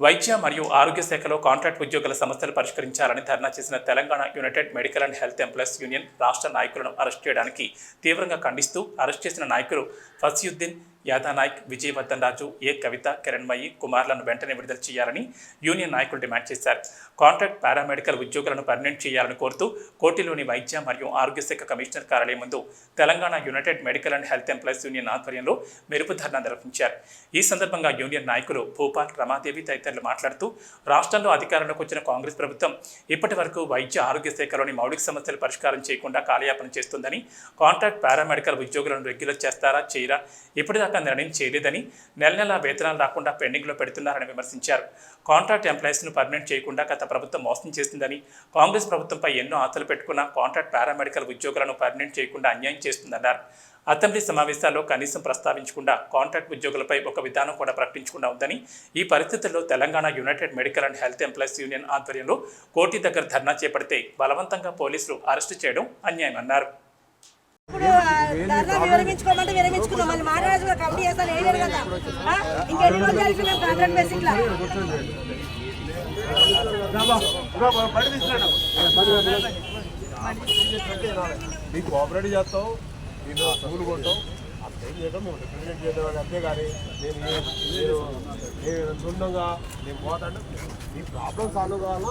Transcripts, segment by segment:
వైద్య మరియు ఆరోగ్య శాఖలో కాంట్రాక్ట్ ఉద్యోగుల సమస్యలు పరిష్కరించాలని ధర్నా చేసిన Telangana united medical and health employees union రాష్ట్ర నాయకులను అరెస్ట్ చేయడానికి తీవ్రంగా ఖండిస్తూ అరెస్ట్ చేసిన నాయకులు ఫసియుద్దీన్ యాదానాయక్ విజయవర్ధన్ రాజు ఏ కవిత కిరణ్మయి కుమార్లను వెంటనే విడుదల చేయాలని యూనియన్ నాయకులు డిమాండ్ చేశారు. కాంట్రాక్ట్ పారామెడికల్ ఉద్యోగులను పర్మనెంట్ చేయాలని కోరుతూ కోటిలోని వైద్య మరియు ఆరోగ్య శాఖ కమిషనర్ కార్యాలయం ముందు Telangana united medical and health employees union ఆధ్వర్యంలో మెరుపు ధర్నా నిర్వహించారు. ఈ సందర్భంగా యూనియన్ నాయకులు భూపాల్ రమాదేవి తదితరులు మాట్లాడుతూ రాష్ట్రంలో అధికారంలోకి వచ్చిన కాంగ్రెస్ ప్రభుత్వం ఇప్పటి వరకు వైద్య ఆరోగ్య శాఖలోని మౌలిక సమస్యలు పరిష్కారం చేయకుండా కాలయాపన చేస్తుందని కాంట్రాక్ట్ పారామెడికల్ ఉద్యోగులను రెగ్యులర్ చేస్తారా చేయరా ఇప్పటిదాకా నిర్ణయం చేయలేదని నెల నెల వేతనాలు రాకుండా పెండింగ్లో పెడుతున్నారని విమర్శించారు. కాంట్రాక్ట్ ఎంప్లాయీస్ను పర్మనెంట్ చేయకుండా గత ప్రభుత్వం మోసం చేసిందని కాంగ్రెస్ ప్రభుత్వంపై ఎన్నో ఆశలు పెట్టుకున్న కాంట్రాక్ట్ పారామెడికల్ ఉద్యోగులను పర్మనెంట్ చేయకుండా అన్యాయం చేస్తుందన్నారు. అసెంబ్లీ సమావేశాల్లో కనీసం ప్రస్తావించకుండా కాంట్రాక్ట్ ఉద్యోగులపై ఒక విధానం కూడా ప్రకటించకుండా ఉందని ఈ పరిస్థితుల్లో Telangana united medical and health employees union ఆధ్వర్యంలో కోర్టు దగ్గర ధర్నా చేపడితే బలవంతంగా పోలీసులు అరెస్టు చేయడం అన్యాయమన్నారు. ఇప్పుడు ధర్నా విరమించుకోమంటే విరమించుకున్నాం మళ్ళీ కూడా కమిటీ చేస్తాను ఏం లేదు కదా? ఆ? ఇంకెన్ని రోజులు కలిసి మేము కాంట్రాక్ట్ బేసిక్ లా? నీకు కోఆపరేట్ చేస్తావు నేను స్కూల్ కొట్టావు అర్థం చేయడం రిప్రజెంట్ చేద్దాం అంతే కానీ నేను నేను శూన్యంగా నేను పోతాను. నీ ప్రాబ్లం సాల్వ్ కావాలా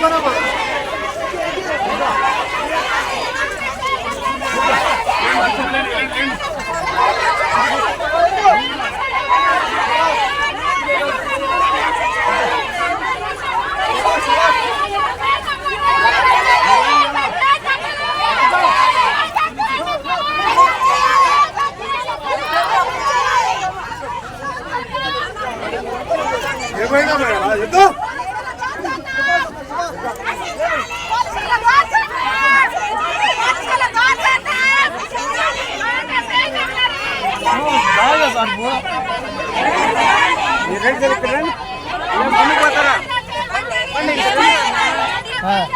뭐라고 ಹಾಂ.